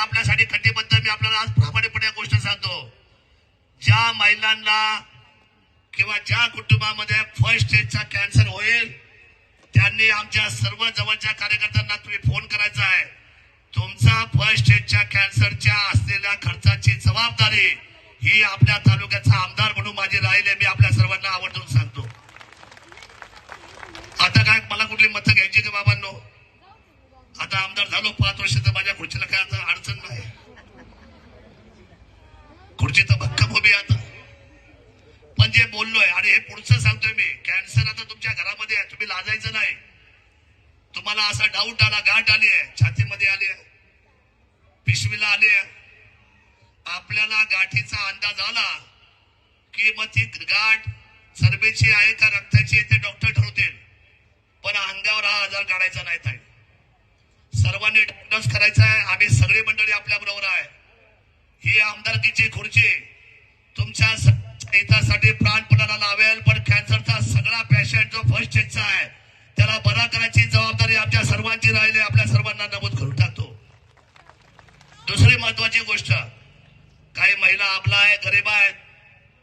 आपल्यासाठी कटिबद्ध मी आपल्याला आज प्रामाणिकपणे या गोष्ट सांगतो. ज्या महिलांना किंवा ज्या कुटुंबामध्ये फर्स्ट स्टेजचा कॅन्सर होईल त्यांनी आमच्या सर्व जवळच्या कार्यकर्त्यांना तुम्ही फोन करायचा आहे. तुमचा फर्स्ट स्टेजच्या कॅन्सरच्या असलेल्या खर्चाची जबाबदारी ही आपल्या तालुक्याचा आमदार म्हणून माझी राहील मी आपल्या सर्वांना आवर्जून सांगतो. आता काय मला कुठली मतं घ्यायची का बाबांनो? आता आमदार झालो पाच वर्ष सांगतोय आणि हे पुढचं सांगतोय मी. कॅन्सर आता तुमच्या घरामध्ये आहे. तुम्ही लाजायचं नाही. तुम्हाला असा डाऊट आला गाठ आली आहे. छातीमध्ये आली आहे. पिशवीला आली आहे. आपल्याला गाठीचा अंदाज आला की मग ती गाठ सर्बेची आहे का रक्ताची आहे ते डॉक्टर ठरवतील. पण अंगावर हा आजार काढायचा नाही ताई. सर्वांनी डायग्नोस करायचा आहे. आम्ही सगळी मंडळी आपल्या बरोबर आहे. ही आमदारकीची खुर्ची तुमच्या स- प्राणपणाला लावेल पण कॅन्सरचा सगळा पेशंट जो फर्स्ट स्टेजचा आहे त्याला बरा करायची जबाबदारी आमच्या सर्वांची राहिली आपल्या सर्वांना नमूद करून टाकतो. दुसरी महत्वाची गोष्ट काही महिला आपला आहे गरीब आहेत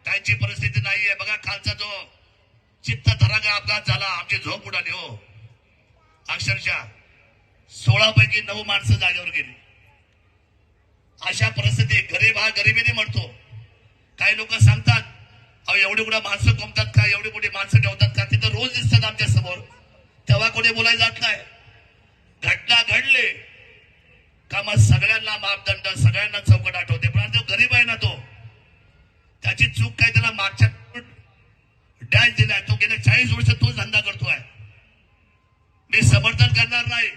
त्यांची परिस्थिती नाहीये. बघा कालचा जो चित्त धरागा अपघात झाला आमची झोप उडाली हो. अक्षरशः सोळा पैकी नऊ माणसं जागेवर गेली. अशा परिस्थिती गरीब हा गरिबीने म्हणतो काही लोक सांगतात एवढी कुठं माणसं कमतात का? एवढी मोठी माणसं ठेवतात का? तिथं रोज दिसतात आमच्यासमोर. तेव्हा कोणी बोलायला जात नाही. घटना घडली. का मग सगळ्यांना मापदंड सगळ्यांना चौकट आठवते. पण तो गरीब आहे ना तो त्याची चूक काय त्याला मागच्या डॅश दिलाय तो गेल्या चाळीस वर्ष तोच धंदा करतोय. मी समर्थन करणार नाही.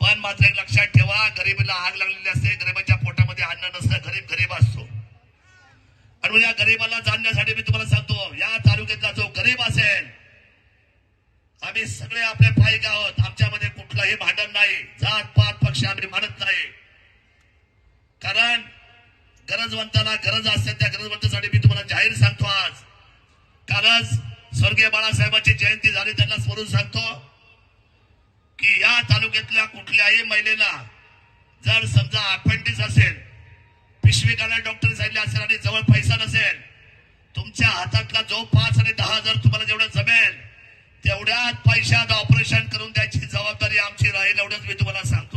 पण मात्र एक लक्षात ठेवा गरिबीला आग लागलेली असते. गरिबाच्या पोटामध्ये अन्न नसतं. गरीब गरीब असतो. आणि या गरीबाला जाणण्यासाठी मी तुम्हाला सांगतो या तालुक्यातला जो गरीब असेल आम्ही सगळे आपले पायिक आहोत. आमच्यामध्ये कुठलंही भांडण नाही. जात पात पक्ष आम्ही मानत नाही. कारण गरजवंताला गरज असते त्या गरजवंतासाठी मी तुम्हाला जाहीर सांगतो आज. कालच स्वर्गीय बाळासाहेबांची जयंती झाली त्यांना स्मरून सांगतो की या तालुक्यातल्या कुठल्याही महिलेला जर समजा अपेंडिक्स असेल पिशवी काढायला डॉक्टर सांगितले असेल आणि जवळ पैसा नसेल तुमच्या हातातला जो पाच आणि दहा हजार तुम्हाला जेवढं जमेल तेवढ्याच पैशात ऑपरेशन करून द्यायची जबाबदारी आमची राहील एवढंच मी तुम्हाला सांगतो.